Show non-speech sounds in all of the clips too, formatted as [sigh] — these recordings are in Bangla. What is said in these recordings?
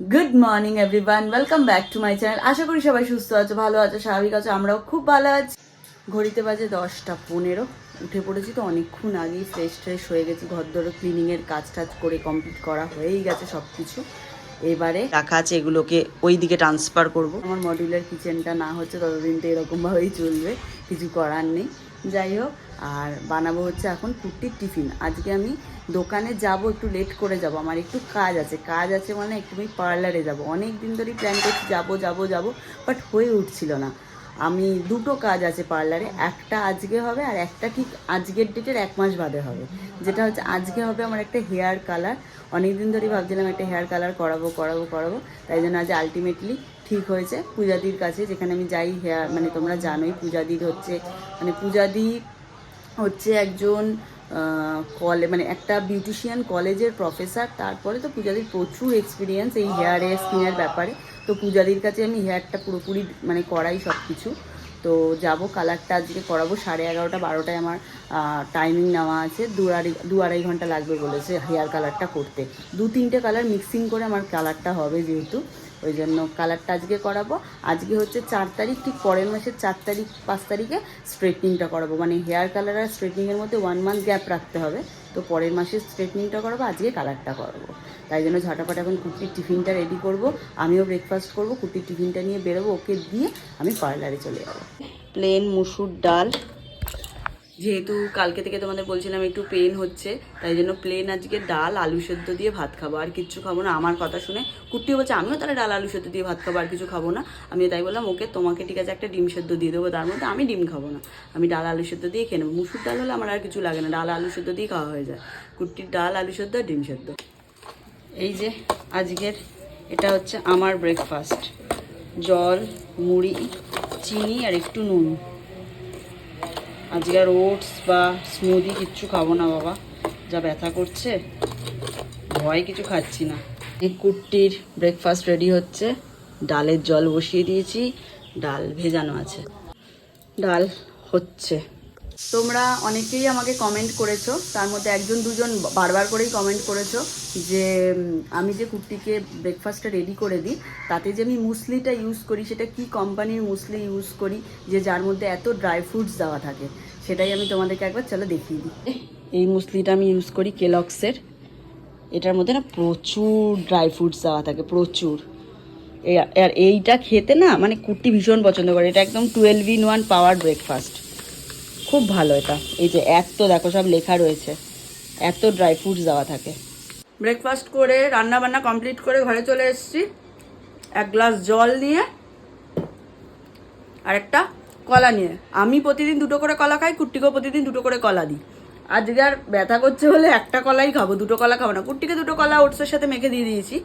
Good morning everyone welcome back to my channel আশা করি সবাই সুস্থ আছো ভালো আছো স্বাভাবিক আছো আমরাও খুব ভালো আছি। ঘড়িতে বাজে দশটা পনেরো। উঠে পড়েছি তো অনেকক্ষণ আগেই ফ্রেশ ট্রেশ হয়ে গেছি। ঘর ধরো ক্লিনিংয়ের কাজ টাজ করে কমপ্লিট করা হয়েই গেছে সব কিছু এবারে রাখা আছে এগুলোকে ওই দিকে ট্রান্সফার করব। আমার মডিউলার কিচেনটা না হচ্ছে ততদিন তো এরকমভাবেই চলবে। কিছু করার নেই। যাই হোক আর বানাবো হচ্ছে এখন কুর্তির টিফিন আজকে আমি দোকানে যাব, একটু লেট করে যাব। আমার একটু কাজ আছে। কাজ আছে মানে একটু আমি পার্লারে যাব। অনেক দিন ধরেই প্ল্যান করছি যাব যাব যাব বাট হয়ে উঠছিল না। আমি দুটো কাজ আছে পার্লারে একটা আজকে হবে আর একটা ঠিক আজকের ডেটের এক মাস বাদে হবে। যেটা হচ্ছে আজকে হবে আমার একটা হেয়ার কালার অনেক দিন ধরেই ভাবছিলাম একটা হেয়ার কালার করাবো করাবো করাবো। তাই জন্য আজ আলটিমেটলি ঠিক হয়েছে। পূজাদির কাছে যেখানে আমি যাই হেয়ার মানে তোমরা জানোই, পূজাদির হচ্ছে মানে পূজাদি হচ্ছে একজন কলে মানে একটা বিউটিশিয়ান কলেজের প্রফেসর তারপরে তো পূজাদির প্রচুর এক্সপিরিয়েন্স এই হেয়ারে স্কিনের ব্যাপারে। তো পূজাদির কাছে আমি হেয়ারটা পুরোপুরি মানে করাই সব কিছু তো যাব, কালারটা আজকে করাবো, সাড়ে এগারোটা, বারোটায় আমার টাইমিং নেওয়া আছে। দু আড়াই দু আড়াই ঘণ্টা লাগবে বলেছে হেয়ার কালারটা করতে। দু তিনটে কালার মিক্সিং করে আমার কালারটা হবে যেহেতু। ওই জন্য কালারটা আজকে করাবো। আজকে হচ্ছে চার তারিখ, ঠিক পরের মাসের চার তারিখ, পাঁচ তারিখে স্ট্রেটনিংটা করাবো। মানে হেয়ার কালার আর স্ট্রেটনিংয়ের মধ্যে ওয়ান মান্থ গ্যাপ রাখতে হবে। তো পরের মাসে স্ট্রেটনিংটা করাবো, আজকে কালারটা করাবো। তাই জন্য ঝটাপট এখন কুর্তির টিফিনটা রেডি করব। আমিও ব্রেকফাস্ট করব, কুর্তির টিফিনটা নিয়ে বেরোবো, ওকে দিয়ে আমি পার্লারে চলে যাব। প্লেন মুসুর ডাল। যেহেতু কালকে থেকে তোমাদের বলছিলাম একটু পেন হচ্ছে, তাই জন্য প্লেন আজকে ডাল, আলু সেদ্ধ দিয়ে ভাত খাব। আর কিচ্ছু খাব না, আমার কথা শুনে কুর্তি বলছে, আমিও তাহলে ডাল, আলু সেদ্ধ দিয়ে ভাত খাব, আর কিছু খাব না। আমি তাই বললাম, ওকে, তোমাকে ঠিক আছে একটা ডিম সেদ্ধ দিয়ে দেবো, তার মধ্যে আমি ডিম খাব না। আমি ডাল, আলু সেদ্ধ দিয়ে খেয়ে নেব। মুসুর ডাল হলে আমার আর কিছু লাগে না, ডাল, আলু সেদ্ধ দিয়ে খাওয়া হয়ে যায়। কুট্টির ডাল, আলু সেদ্ধ আর ডিম সেদ্ধ। এই যে আজকের, এটা হচ্ছে আমার ব্রেকফাস্ট জল, মুড়ি, চিনি আর একটু নুন। আজকে আর ওটস বা স্মুদি কিচ্ছু খাব না বাবা। যা ব্যথা করছে, ভয় কিছু খাচ্ছি না। এই কুট্টির ব্রেকফাস্ট রেডি হচ্ছে। ডালের জল বসিয়ে দিয়েছি। ডাল ভেজানো আছে। ডাল হচ্ছে। তোমরা অনেকেই আমাকে কমেন্ট করেছ। তার মধ্যে একজন, দুজন বারবার করেই কমেন্ট করেছ যে আমি যে কুর্তিকে ব্রেকফাস্টটা রেডি করে দিই, তাতে যে আমি মুসলিটা ইউজ করি, সেটা কি কোম্পানির মুসলি ইউজ করি, যে যার মধ্যে এত ড্রাই ফ্রুটস দেওয়া থাকে, সেটাই আমি তোমাদেরকে একবার চলো দেখিয়ে দিই। এই মুসলিটা আমি ইউজ করি কেলক্সের এটার মধ্যে না প্রচুর ড্রাই ফ্রুটস দেওয়া থাকে, প্রচুর। আর এইটা খেতে না মানে কুর্তি ভীষণ পছন্দ করে, এটা একদম twelve in one power breakfast খুব ভালো এটা। এই যে এত দেখো, সব লেখা রয়েছে। এত ড্রাই ফ্রুটস দেওয়া থাকে। ব্রেকফাস্ট করে রান্না বান্না কমপ্লিট করে ঘরে চলে এসেছি। এক গ্লাস জল নিয়ে, আর একটা কলা নিয়ে। আমি প্রতিদিন দুটো করে কলা খাই, কুট্টিকেও প্রতিদিন দুটো করে কলা দিই। আজকে আর ব্যথা করছে বলে একটা কলাই খাব, দুটো কলা খাব না। কুট্টিকে দুটো কলা ওটসের সাথে মেখে দিয়ে দিয়েছি।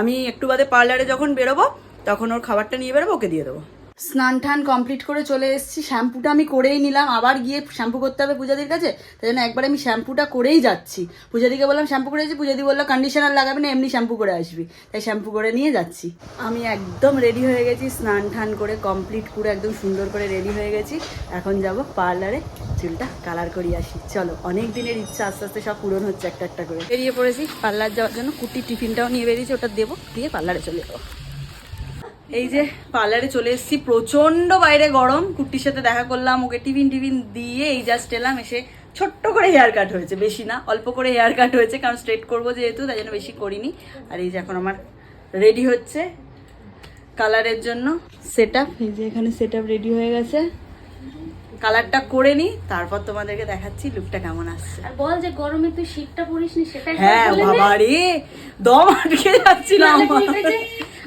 আমি একটু বাদে পার্লারে যখন বেরোবো, তখন ওর খাবারটা নিয়ে বেরোবো, ওকে দিয়ে দেবো। স্নান টান কমপ্লিট করে চলে এসেছি। শ্যাম্পুটা আমি করেই নিলাম। আবার গিয়ে শ্যাম্পু করতে হবে পূজাদির কাছে। তাই জন্য একবার আমি শ্যাম্পুটা করেই যাচ্ছি। পূজাদিকে বললাম, শ্যাম্পু করে যাচ্ছি পূজাদি বলল কন্ডিশনার লাগাবি না, এমনি শ্যাম্পু করে আসবি। তাই শ্যাম্পু করে নিয়ে যাচ্ছি। আমি একদম রেডি হয়ে গেছি। স্নান টান করে কমপ্লিট করে একদম সুন্দর করে রেডি হয়ে গেছি। এখন যাব পার্লারে চুলটা কালার করিয়ে আসি। চলো, অনেক দিনের ইচ্ছা, আস্তে আস্তে সব পূরণ হচ্ছে একটা একটা করে। বেরিয়ে পড়েছি পার্লার যাওয়ার জন্য। কুটির টিফিনটাও নিয়ে বেরিয়েছি, ওটা দেবো, দিয়ে পার্লারে চলে যাব। এই যে পার্লারে চলে এসেছি। প্রচণ্ড বাইরে গরম। কুর্তির সাথে দেখা করলাম ওকে টিফিন টিফিন দিয়ে এই জাস্ট এলাম এসে ছোট্ট করে হেয়ার কাট হয়েছে। বেশি না অল্প করে হেয়ার কাট হয়েছে কারণ স্ট্রেট করব যেহেতু তাই জন্য বেশি করিনি। আর এই যে এখন আমার রেডি হচ্ছে কালারের জন্য। সেট আপ এই যে এখানে সেট আপ রেডি হয়ে গেছে। কালারটা করে নিই তারপর তোমাদেরকে দেখাচ্ছি লুকটা কেমন আসছে। আর বল যে গরমে তুই শীতটা পরিস নি সেটা হ্যাঁ বাবা রে দম আটকে যাচ্ছিল আমার।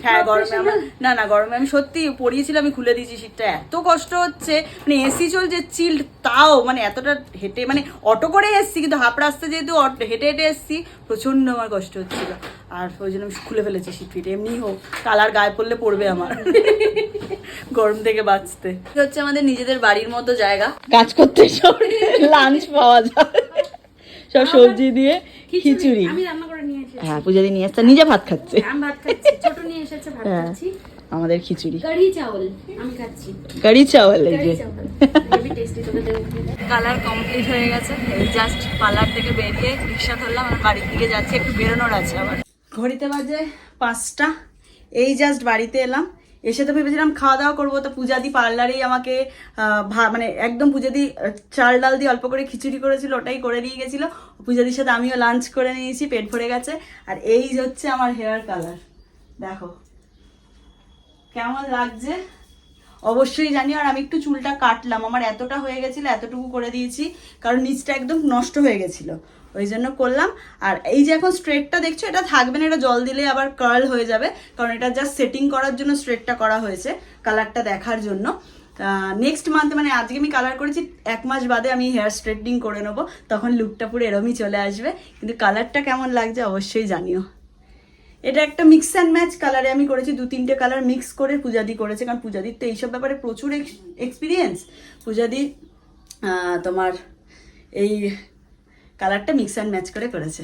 হ্যাঁ গরমে আমার না না গরমে আমি সত্যি পরিয়েছিলাম আমি খুলে দিয়েছি শীতটা। এত কষ্ট হচ্ছে। মানে এসি চলছে চিল্ড তাও মানে এতটা হেঁটে মানে অটো করে এসছি কিন্তু হাফ রাস্তা যেহেতু হেঁটে হেঁটে এসছি প্রচণ্ড আমার কষ্ট হচ্ছিল। আর ওই জন্য আমি খুলে ফেলেছি শীত ফিট এমনি হোক কালার গায়ে পড়লে পড়বে আমার। গরম থেকে বাঁচতে। হচ্ছে আমাদের নিজেদের বাড়ির মতো জায়গা। কাজ করতে সব [laughs] লাঞ্চ পাওয়া যায়। সব সবজি দিয়ে খিচুড়ি। আমি রান্না করে নিয়ে এসেছি। হ্যাঁ পূজা দিয়ে নিয়ে আসছে। নিজে ভাত খাচ্ছে। আমি ভাত খাচ্ছি। ছোট নিয়ে এসেছে ভাত হ্যাঁ। খাচ্ছি। আমাদের খিচুড়ি। কারি চাউল আমি খাচ্ছি। কারি চাওয়াল এই যে। কালার কমপ্লিট হয়ে গেছে। এই জাস্ট পার্লার থেকে বেরিয়ে রিক্সা ধরলাম আর বাড়ির দিকে যাচ্ছি একটু বেরোনোর আছে আবার। ঘড়িতে বাজে পাঁচটা। এই জাস্ট বাড়িতে এলাম। এসে তো ভেবেছিলাম খাওয়া দাওয়া করব, তো পূজাদি পার্লারেই আমাকে মানে একদম পূজাদি চাল ডাল দিয়ে অল্প করে খিচুড়ি করেছিল, ওটাই করে দিয়ে গেছিল। পূজাদির সাথে আমিও লাঞ্চ করে নিয়েছি পেট ভরে গেছে। আর এই হচ্ছে আমার হেয়ার কালার দেখো, কেমন লাগছে? অবশ্যই জানি আর আমি একটু চুলটা কাটলাম। আমার এতটা হয়ে গেছিল, এতটুকু করে দিয়েছি, কারণ নিচটা একদম নষ্ট হয়ে গেছিল। ওই জন্য করলাম। আর এই যে এখন স্ট্রেটটা দেখছ, এটা থাকবে না, এটা জল দিলে আবার কার্ল হয়ে যাবে। কারণ এটা জাস্ট সেটিং করার জন্য স্ট্রেটটা করা হয়েছে কালারটা দেখার জন্য। নেক্সট মান্থে মানে আজকে আমি কালার করেছি, এক মাস বাদে আমি হেয়ার স্ট্রেটনিং করে নেব। তখন লুকটা পুরো এরমই চলে আসবে। কিন্তু কালারটা কেমন লাগছে অবশ্যই জানিও। এটা একটা মিক্স অ্যান্ড ম্যাচ কালারে আমি করেছি, দু তিনটে কালার মিক্স করে পূজাদি করেছে। কারণ পূজাদির তো এইসব ব্যাপারে প্রচুর এক্সপিরিয়েন্স পূজাদি তোমার এই কালারটা মিক্স অ্যান্ড ম্যাচ করে করেছে।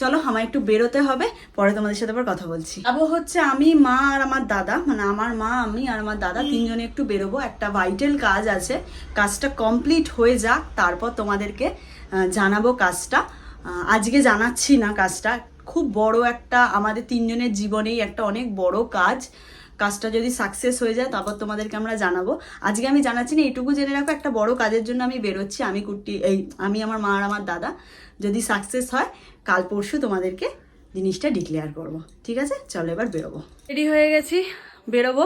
চলো আমার একটু বেরোতে হবে পরে তোমাদের সাথে আবার কথা বলছি। আবো হচ্ছে আমি মা আর আমার দাদা মানে আমার মা আমি আর আমার দাদা তিনজনে একটু বেরোবো। একটা ভাইটাল কাজ আছে কাজটা কমপ্লিট হয়ে যাক তারপর তোমাদেরকে জানাব কাজটা। আজকে জানাচ্ছি না কাজটা। খুব বড় একটা আমাদের তিনজনের জীবনেই একটা অনেক বড় কাজ। কাজটা যদি সাকসেস হয়ে যায়, তারপর তোমাদেরকে আমরা জানাব। আজকে আমি জানাচ্ছি না, এইটুকু জেনে রাখো, একটা বড় কাজের জন্য আমি বেরোচ্ছি, আমি কুর্তি এই, আমি আমার মা আর আমার দাদা। যদি সাকসেস হয়, কাল পরশু তোমাদেরকে জিনিসটা ডিক্লেয়ার করব। ঠিক আছে? চলো এবার বেরোবো। রেডি হয়ে গেছি, বেরোবো।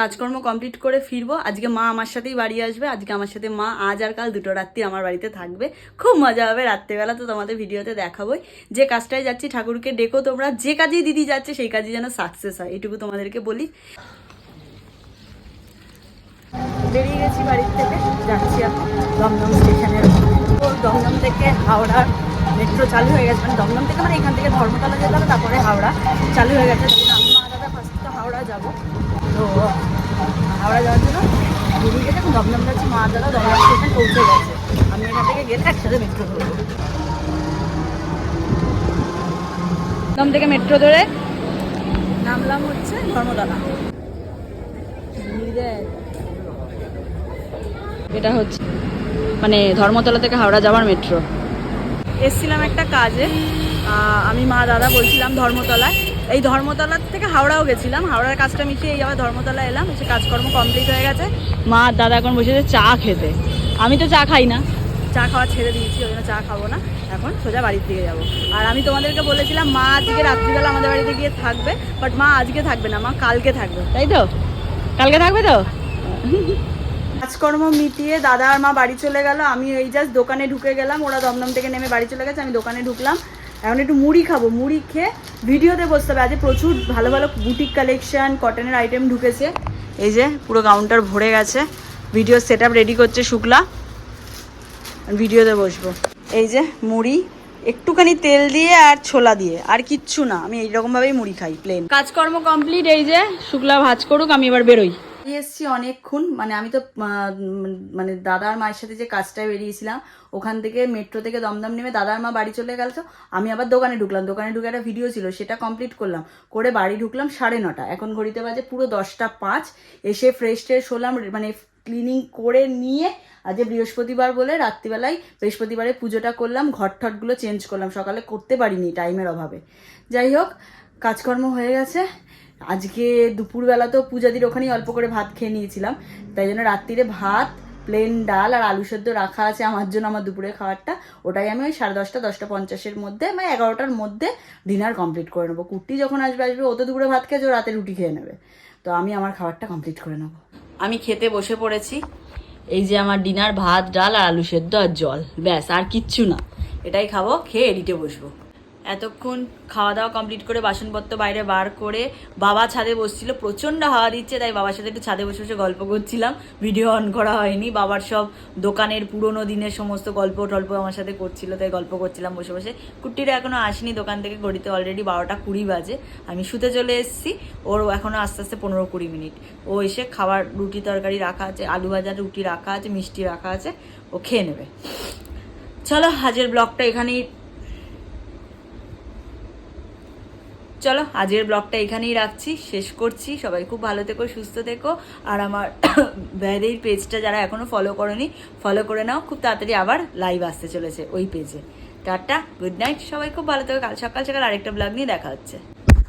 কাজকর্ম কমপ্লিট করে ফিরবো। আজকে মা আমার সাথেই বাড়ি আসবে। আজকে আমার সাথে মা আজ আর কাল দুটো রাত্রি আমার বাড়িতে থাকবে। খুব মজা হবে রাত্রেবেলা তো তোমাদের ভিডিওতে দেখাবোই। যে কাজটায় যাচ্ছি, ঠাকুরকে ডেকো তোমরা। যে কাজেই দিদি যাচ্ছে, সেই কাজই যেন সাকসেস হয়। এটুকু তোমাদেরকে বলি। বেরিয়ে গেছি বাড়ির থেকে। যাচ্ছি এখন দমদম স্টেশনের দমদম থেকে হাওড়ার মেট্রো চালু হয়ে গেছে। মানে দমদম থেকে মানে এখান থেকে ধর্মতলা যেতে হবে, তারপরে হাওড়া চালু হয়ে গেছে। আমি মা দাদা ফার্স্ট তো হাওড়া যাব। তো হাওড়া যাওয়ার জন্য বেরিয়ে গেছে মা দাদা স্টেশন পৌঁছে গেছে। আমি থেকে গেলে একসাথে মেট্রো থেকে মেট্রো ধরে নামলাম হচ্ছে ধর্মতলা। এটা হচ্ছে মানে ধর্মতলা থেকে হাওড়া যাওয়ার মেট্রো এসছিলাম একটা কাজে। আমি মা দাদা বলছিলাম ধর্মতলায়। এই ধর্মতলার থেকে হাওড়াও গেছিলাম। হাওড়ার কাজটা মিশিয়ে এই আবার ধর্মতলা এলাম এসে কাজকর্ম কমপ্লিট হয়ে গেছে। মা আর দাদা এখন বসেছে চা খেতে। আমি তো চা খাই না। চা খাওয়া ছেড়ে দিয়েছি ওই জন্য চা খাব না। এখন সোজা বাড়ির দিকে যাব। আর আমি তোমাদেরকে বলেছিলাম মা আজকে রাত্রিবেলা আমাদের বাড়িতে গিয়ে থাকবে বাট মা আজকে থাকবে না মা কালকে থাকবে। তাই তো? কালকে থাকবে তো? কাজকর্ম মিটিয়ে দাদা আর মা বাড়ি চলে গেল। আমি এই জাস্ট দোকানে ঢুকে গেলাম ওরা দমদম থেকে নেমে বাড়ি চলে গেছে আমি দোকানে ঢুকলাম। এখন একটু মুড়ি খাব, মুড়ি খেয়ে ভিডিওতে বসতে হবে। আজকে প্রচুর ভালো ভালো বুটিক কালেকশন কটনের আইটেম ঢুকেছে। এই যে, পুরো কাউন্টার ভরে গেছে। ভিডিও সেট রেডি করছে শুক্লা। ভিডিওতে বসবো। এই যে, মুড়ি। একটুখানি তেল দিয়ে আর ছোলা দিয়ে। আর কিচ্ছু না। আমি এইরকম ভাবেই মুড়ি খাই প্লেন কাজকর্ম কমপ্লিট এই যে, শুক্লা ভাজ করুক, আমি এবার বেরোই। এসছি অনেকক্ষণ। মানে আমি তো মানে দাদার মায়ের সাথে যে কাজটায় বেরিয়েছিলাম, ওখান থেকে মেট্রো থেকে দমদম নেমে দাদার মা বাড়ি চলে গেল। তো আমি আবার দোকানে ঢুকলাম। দোকানে ঢুকে একটা ভিডিও ছিল, সেটা কমপ্লিট করলাম। করে বাড়ি ঢুকলাম সাড়ে নটা। এখন ঘড়িতে বাজে পুরো দশটা পাঁচ। এসে ফ্রেশ ট্রেশ হলাম মানে ক্লিনিং করে নিয়ে আজকে বৃহস্পতিবার বলে রাত্রিবেলায় বৃহস্পতিবারে পুজোটা করলাম ঘর ঠটগুলো চেঞ্জ করলাম। সকালে করতে পারিনি টাইমের অভাবে। যাই হোক, কাজকর্ম হয়ে গেছে। আজকে দুপুরবেলা তো পূজাদির ওখানেই অল্প করে ভাত খেয়ে নিয়েছিলাম। তাই জন্য রাত্রিরে ভাত প্লেন ডাল আর আলু সেদ্ধ রাখা আছে আমার জন্য আমার দুপুরের খাবারটা। ওটাই আমি ওই সাড়ে দশটা দশটা পঞ্চাশের মধ্যে মানে এগারোটার মধ্যে ডিনার কমপ্লিট করে নেব। কুর্তি যখন আসবে আসবে, ও তো দুপুরে ভাত খেয়েছে, ও রাতে রুটি খেয়ে নেবে। তো আমি আমার খাবারটা কমপ্লিট করে নেব। আমি খেতে বসে পড়েছি। এই যে আমার ডিনার ভাত, ডাল আর আলু সেদ্ধ আর জল। ব্যাস, আর কিচ্ছু না। এটাই খাব, খেয়ে এডিটে বসবো। এতক্ষণ খাওয়া দাওয়া কমপ্লিট করে বাসনপত্র বাইরে বার করে বাবা ছাদে বসছিল, প্রচণ্ড হাওয়া দিচ্ছে, তাই বাবার সাথে একটু ছাদে বসে বসে গল্প করছিলাম। ভিডিও অন করা হয়নি, বাবার সব দোকানের পুরোনো দিনের সমস্ত গল্প টল্প আমার সাথে করছিল, তাই গল্প করছিলাম বসে বসে। কুট্টিরা এখনও আসেনি দোকান থেকে, ঘড়িতে অলরেডি বারোটা কুড়ি বাজে। আমি শুতে চলে এসেছি, ওর এখনও আস্তে আস্তে পনেরো কুড়ি মিনিট। ও এসে খাবার, রুটি তরকারি রাখা আছে, আলু ভাজা, রুটি রাখা আছে, মিষ্টি রাখা আছে, ও খেয়ে নেবে। চলো আজের ব্লগটা এখানেই চলো, আজকের ব্লগটা এখানেই রাখছি, শেষ করছি। সবাই খুব ভালো থেকো, সুস্থ থেকো। আর আমার [coughs] ব্যাদের পেজটা যারা এখনও ফলো করনি ফলো করে নাও। খুব তাড়াতাড়ি আবার লাইভ আসতে চলেছে ওই পেজে টাটা গুড নাইট সবাই খুব ভালো থেকো। কাল সকাল সকাল আরেকটা ব্লগ নিয়ে দেখা হচ্ছে।